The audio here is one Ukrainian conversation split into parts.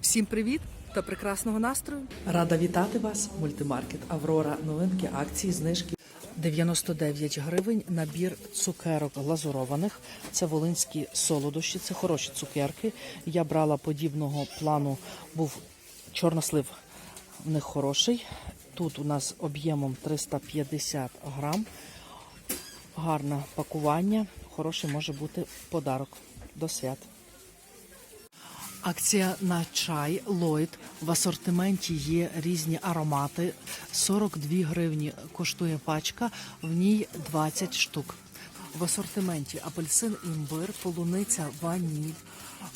Всім привіт та прекрасного настрою. Рада вітати вас. Мультимаркет Аврора. Новинки, акції, знижки. 99 гривень набір цукерок глазурованих. Це волинські солодощі, це хороші цукерки. Я брала подібного плану, був чорнослив в них хороший. Тут у нас об'ємом 350 грам. Гарне пакування. Хороший може бути подарок до свят. Акція на чай Лойд В асортименті є різні аромати. 42 гривні коштує пачка, в ній 20 штук. В асортименті апельсин, імбир, полуниця, ваніль,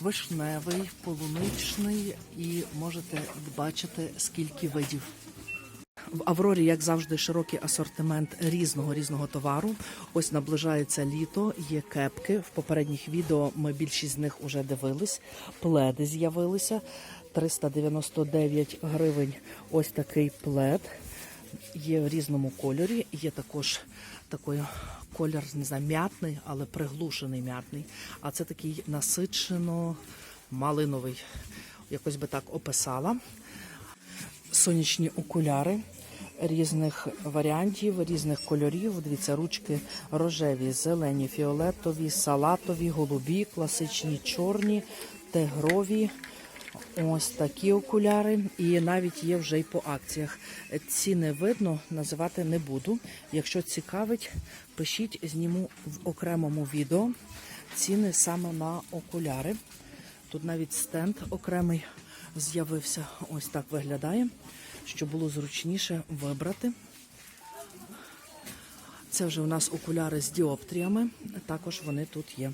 вишневий, полуничний і можете бачити скільки видів. В Аврорі, як завжди, широкий асортимент різного різного товару. Ось наближається літо, є кепки. В попередніх відео ми більшість з них вже дивились. Пледи з'явилися. 399 гривень. Ось такий плед. Є в різному кольорі. Є також такий колір, не знаю, м'ятний, але приглушений м'ятний. А це такий насичено малиновий. Якось би так описала сонячні окуляри різних варіантів, різних кольорів. Дивіться, ручки рожеві, зелені, фіолетові, салатові, голубі, класичні чорні, тигрові. Ось такі окуляри, і навіть є вже й по акціях. Ціни видно, називати не буду. Якщо цікавить, пишіть, зніму в окремому відео ціни саме на окуляри. Тут навіть стенд окремий з'явився. Ось так виглядає, щоб було зручніше вибрати. Це вже у нас окуляри з діоптріями. Також вони тут є.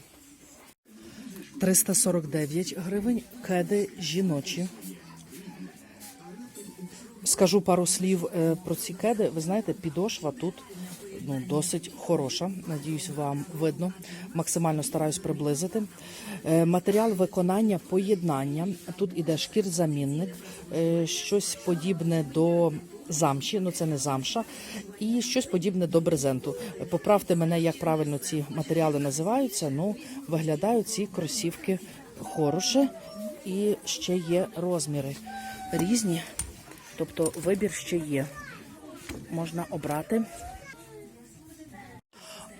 349 гривень. Кеди жіночі. Скажу пару слів е, про ці кеди. Ви знаєте, підошва тут ну, досить хороша. Надіюсь, вам видно. Максимально стараюсь приблизити. Е, Матеріал виконання поєднання. Тут іде шкірзамінник, е, щось подібне до замші, ну це не замша, і щось подібне до брезенту. Поправте мене, як правильно ці матеріали називаються. Ну, виглядають ці кросівки хороше і ще є розміри різні. Тобто вибір ще є. Можна обрати.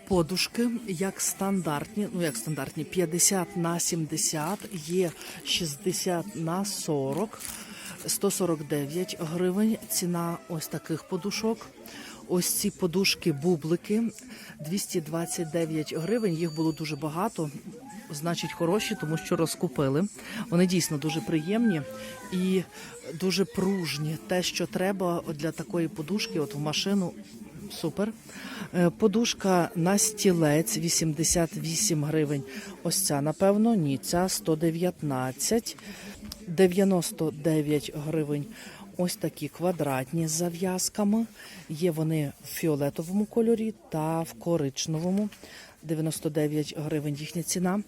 Подушки як стандартні, ну як стандартні, 50 на 70, є 60 на 40, 149 гривень. Ціна ось таких подушок. Ось ці подушки бублики 229 гривень. Їх було дуже багато. Значить, хороші, тому що розкупили. Вони дійсно дуже приємні і дуже пружні. Те, що треба для такої подушки, от в машину Супер. Е, Подушка на стілець 88 гривень. Ось ця, напевно, ні, ця 119, 99 гривень. Ось такі квадратні з зав'язками. Є вони в фіолетовому кольорі та в коричневому. 99 гривень їхня ціна.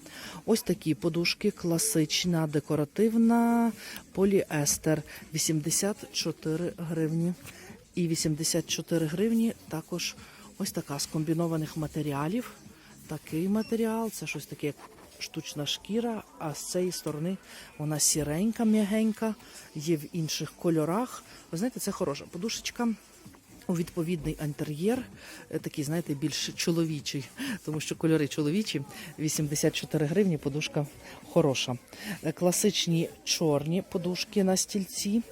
Ось такі подушки, класична, декоративна, поліестер 84 гривні. І 84 гривні також ось така з комбінованих матеріалів. Такий матеріал, це щось таке, як штучна шкіра, а з цієї сторони вона сіренька, м'ягенька, є в інших кольорах. Ви знаєте, це хороша подушечка. У відповідний інтер'єр, е, такий, знаєте, більш чоловічий, тому що кольори чоловічі, 84 гривні, подушка хороша. Е, Класичні чорні подушки на стільці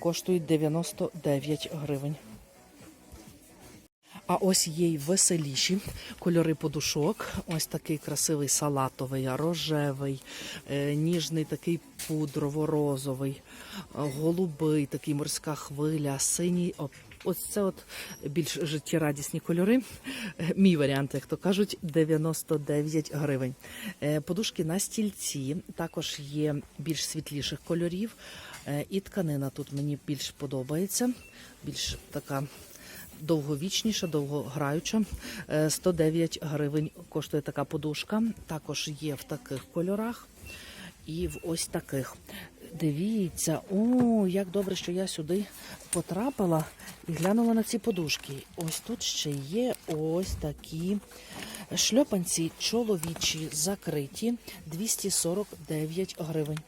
коштують 99 гривень. А ось є й веселіші кольори подушок. Ось такий красивий салатовий, рожевий, е, ніжний такий пудрово-розовий, голубий, такий морська хвиля, синій. Ось це от більш життєрадісні кольори. Е, Мій варіант, як то кажуть, 99 гривень. Е, Подушки на стільці також є більш світліших кольорів. Е, І тканина тут мені більш подобається, більш така довговічніша, довгограюча. Е, 109 гривень коштує така подушка. Також є в таких кольорах і в ось таких. Дивіться, о, як добре, що я сюди потрапила і глянула на ці подушки. Ось тут ще є ось такі шльопанці чоловічі закриті 249 гривень.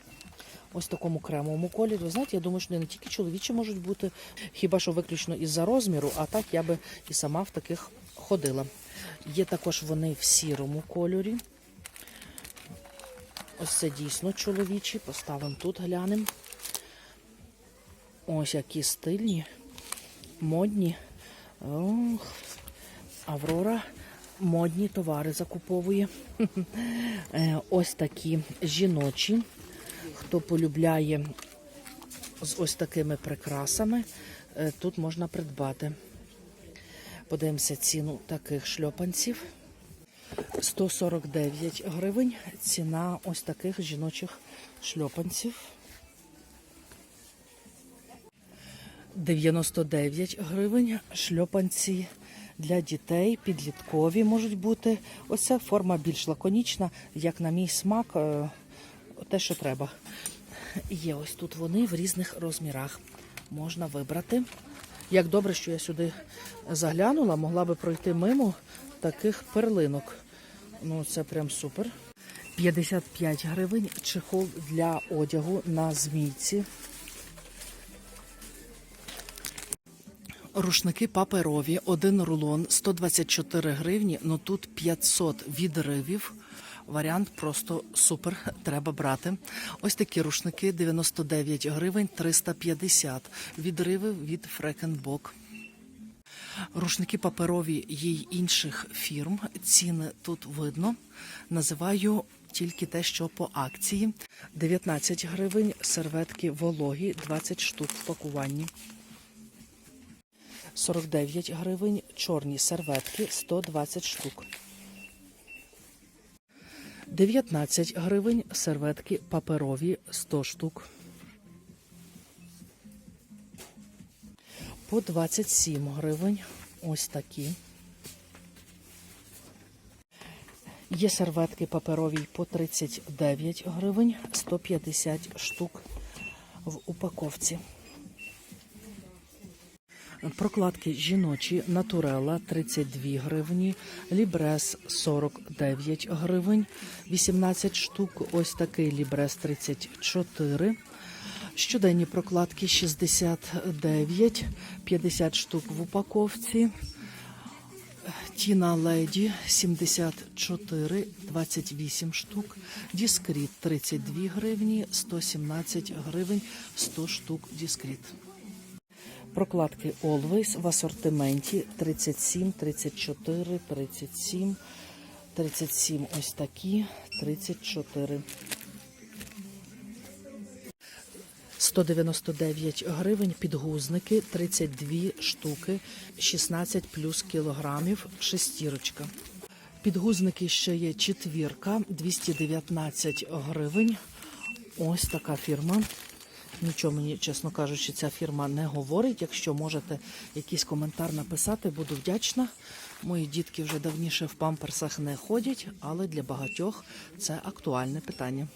ось такому кремовому кольорі. Ви знаєте, я думаю, що не тільки чоловічі можуть бути, хіба що виключно із-за розміру, а так я би і сама в таких ходила. Є також вони в сірому кольорі. Ось це дійсно чоловічі. Поставимо тут, глянемо. Ось які стильні, модні. Ох, Аврора модні товари закуповує. Е, Ось такі жіночі. Хто полюбляє з ось такими прикрасами, е, тут можна придбати. Подивимося ціну таких шльопанців. 149 гривень. Ціна ось таких жіночих шльопанців. 99 гривень. Шльопанці для дітей, підліткові можуть бути. Ось ця форма більш лаконічна, як на мій смак, е, те, що треба. Є ось тут вони в різних розмірах. Можна вибрати. Як добре, що я сюди заглянула, могла би пройти мимо таких перлинок. Ну, це прям супер. 55 гривень чехол для одягу на змійці. Рушники паперові, один рулон, 124 гривні, ну тут 500 відривів. Варіант просто супер, треба брати. Ось такі рушники 99 гривень, 350 відриви від Фрекенбок. Рушники паперові є інших фірм. Ціни тут видно. Називаю тільки те, що по акції. 19 гривень, серветки вологі, 20 штук в пакуванні. 49 гривень, чорні серветки 120 штук. 19 гривень, серветки паперові 100 штук. По 27 гривень ось такі. Є серветки паперові по 39 гривень, 150 штук в упаковці. Прокладки жіночі Натурела 32 гривні, Лібрес 49 гривень, 18 штук. Ось такий Лібрес 34. Щоденні прокладки 69, 50 штук в упаковці. Тіна Леді 74, 28 штук. Діскріт 32 гривні, 117 гривень, 100 штук діскріт. Прокладки Always в асортименті 37, 34, 37, 37 ось такі, 34. 199 гривень підгузники, 32 штуки, 16 плюс кілограмів, шестірочка. Підгузники ще є четвірка, 219 гривень. Ось така фірма. Нічого мені, чесно кажучи, ця фірма не говорить. Якщо можете якийсь коментар написати, буду вдячна. Мої дітки вже давніше в памперсах не ходять, але для багатьох це актуальне питання.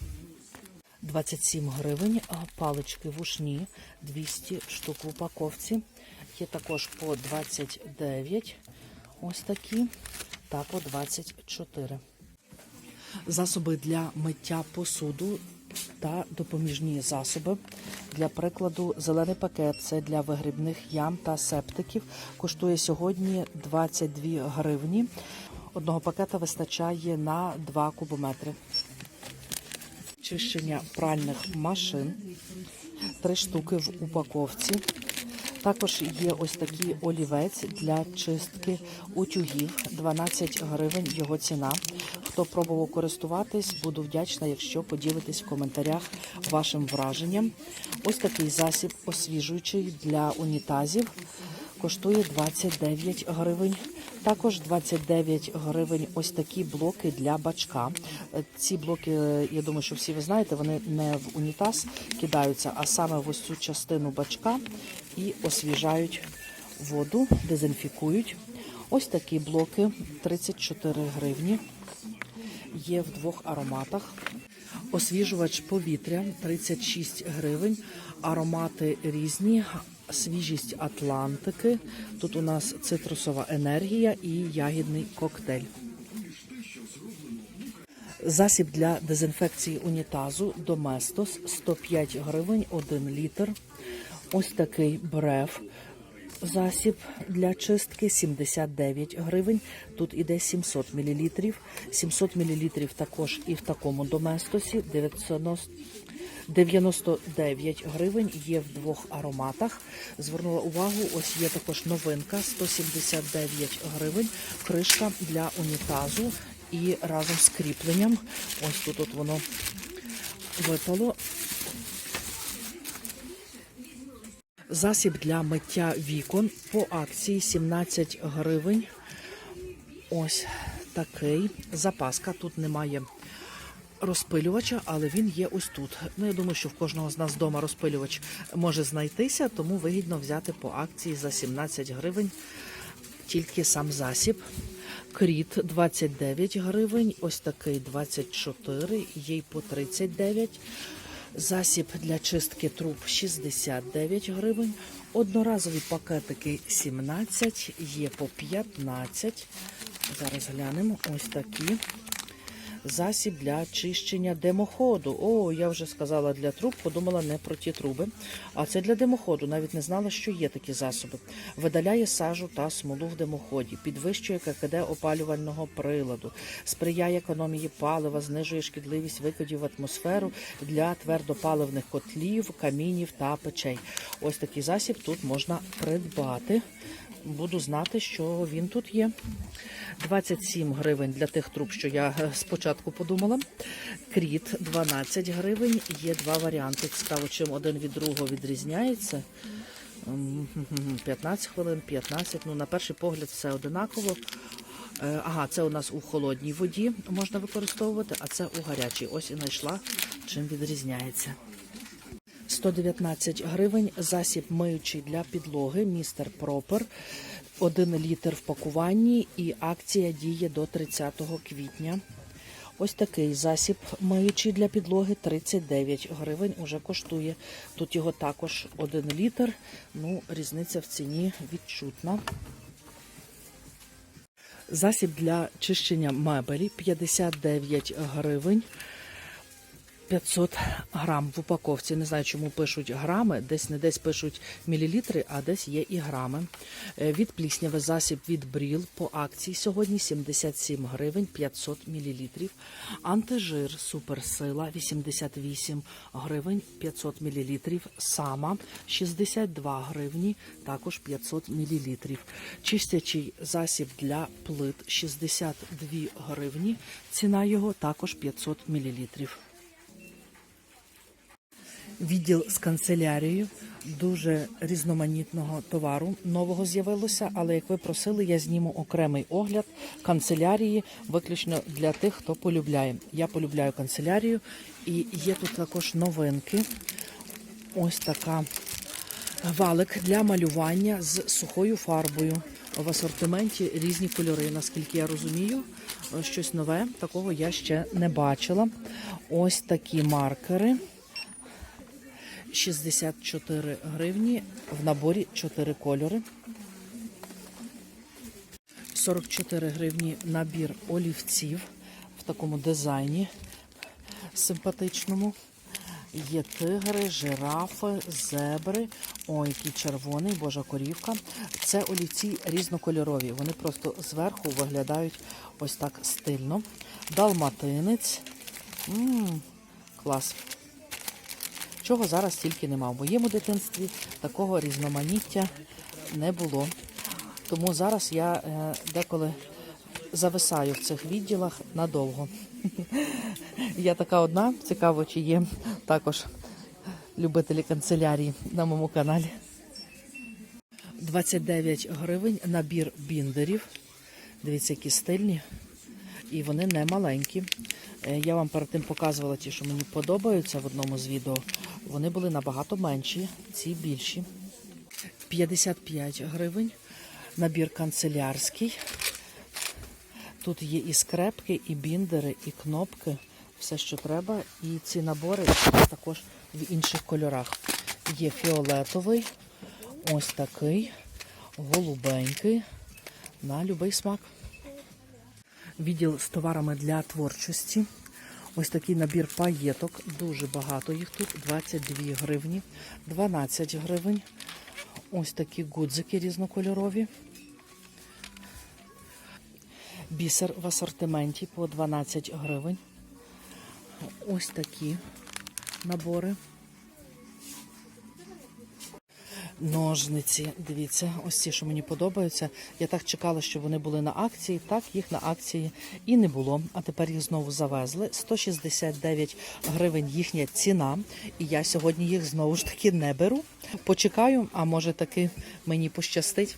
27 гривень, палички вушні, 200 штук в упаковці. Є також по 29, ось такі, та по 24. Засоби для миття посуду та допоміжні засоби. Для прикладу, зелений пакет це для вигрібних ям та септиків. Коштує сьогодні 22 гривні. Одного пакета вистачає на 2 кубометри. Чищення пральних машин. Три штуки в упаковці. Також є ось такий олівець для чистки утюгів. 12 гривень його ціна. Хто пробував користуватись, буду вдячна, якщо поділитесь в коментарях вашим враженням. Ось такий засіб освіжуючий для унітазів. Коштує 29 гривень. Також 29 гривень ось такі блоки для бачка. Е, Ці блоки, е, я думаю, що всі ви знаєте, вони не в унітаз кидаються, а саме в ось цю частину бачка і освіжають воду, дезінфікують. Ось такі блоки 34 гривні. Є в двох ароматах. Освіжувач повітря 36 гривень. Аромати різні. Свіжість Атлантики. Тут у нас цитрусова енергія і ягідний коктейль. Засіб для дезінфекції унітазу Доместос 105 гривень 1 літр. Ось такий бреф. Засіб для чистки 79 гривень. Тут іде 700 мл. 700 мл також і в такому доместосі 99 гривень є в двох ароматах. Звернула увагу, ось є також новинка 179 гривень. Кришка для унітазу і разом з кріпленням. Ось тут от воно випало. Засіб для миття вікон по акції 17 гривень. Ось такий. Запаска. Тут немає розпилювача, але він є ось тут. Ну, я думаю, що в кожного з нас вдома розпилювач може знайтися, тому вигідно взяти по акції за 17 гривень тільки сам засіб. Кріт 29 гривень, ось такий 24, є й по 39. Засіб для чистки труб 69 гривень. Одноразові пакетики 17, є по 15. Зараз глянемо ось такі. Засіб для чищення димоходу. О, я вже сказала для труб, подумала не про ті труби. А це для димоходу. Навіть не знала, що є такі засоби. Видаляє сажу та смолу в димоході, підвищує ККД опалювального приладу, сприяє економії палива, знижує шкідливість викидів в атмосферу для твердопаливних котлів, камінів та печей. Ось такий засіб тут можна придбати. Буду знати, що він тут є. 27 гривень для тих труб, що я е, спочатку подумала. Кріт 12 гривень. Є два варіанти. Цікаво, чим один від другого відрізняється. М, 15 хвилин, 15. Ну, на перший погляд, все одинаково. Е, Ага, це у нас у холодній воді можна використовувати, а це у гарячій. Ось і знайшла, чим відрізняється. 119 гривень засіб миючий для підлоги містер Пропер. 1 літр в пакуванні і акція діє до 30 квітня. Ось такий засіб миючий для підлоги 39 гривень уже коштує. Тут його також 1 літр. Ну, різниця в ціні відчутна. Засіб для чищення мебелі 59 гривень. 500 грам в упаковці. Не знаю, чому пишуть грами. Десь не десь пишуть мілілітри, а десь є і грами. Е, Від плісняви засіб від бріл по акції сьогодні 77 гривень 500 мілілітрів. Антижир суперсила 88 гривень 500 мілілітрів. Сама 62 гривні, також 500 мілілітрів. Чистячий засіб для плит 62 гривні. Ціна його також 500 мілілітрів. Відділ з канцелярією дуже різноманітного товару нового з'явилося. Але як ви просили, я зніму окремий огляд канцелярії, виключно для тих, хто полюбляє. Я полюбляю канцелярію, і є тут також новинки. Ось така валик для малювання з сухою фарбою. В асортименті різні кольори. Наскільки я розумію, щось нове такого я ще не бачила. Ось такі маркери. 64 гривні в наборі 4 кольори. 44 гривні набір олівців в такому дизайні симпатичному. Є тигри, жирафи, зебри. Ой, який червоний, божа корівка. Це олівці різнокольорові. Вони просто зверху виглядають ось так стильно. Далматинець. М-м, клас. Чого зараз тільки нема. В моєму дитинстві такого різноманіття не було. Тому зараз я е, деколи зависаю в цих відділах надовго. Я така одна, цікаво, чи є також любителі канцелярії на моєму каналі. 29 гривень набір біндерів. Дивіться, які стильні. І вони не маленькі. Е, Я вам перед тим показувала ті, що мені подобаються в одному з відео. Вони були набагато менші, ці більші. 55 гривень. Набір канцелярський. Тут є і скрепки, і біндери, і кнопки. Все, що треба. І ці набори також в інших кольорах. Є фіолетовий, ось такий, голубенький, на будь-який смак. Відділ з товарами для творчості. Ось такий набір паєток. Дуже багато їх тут. 22 гривні, 12 гривень. Ось такі гудзики різнокольорові. Бісер в асортименті по 12 гривень. Ось такі набори. Ножниці, дивіться, ось ці, що мені подобаються. Я так чекала, що вони були на акції. Так, їх на акції і не було. А тепер їх знову завезли. 169 гривень їхня ціна. І я сьогодні їх знову ж таки не беру. Почекаю, а може таки мені пощастить.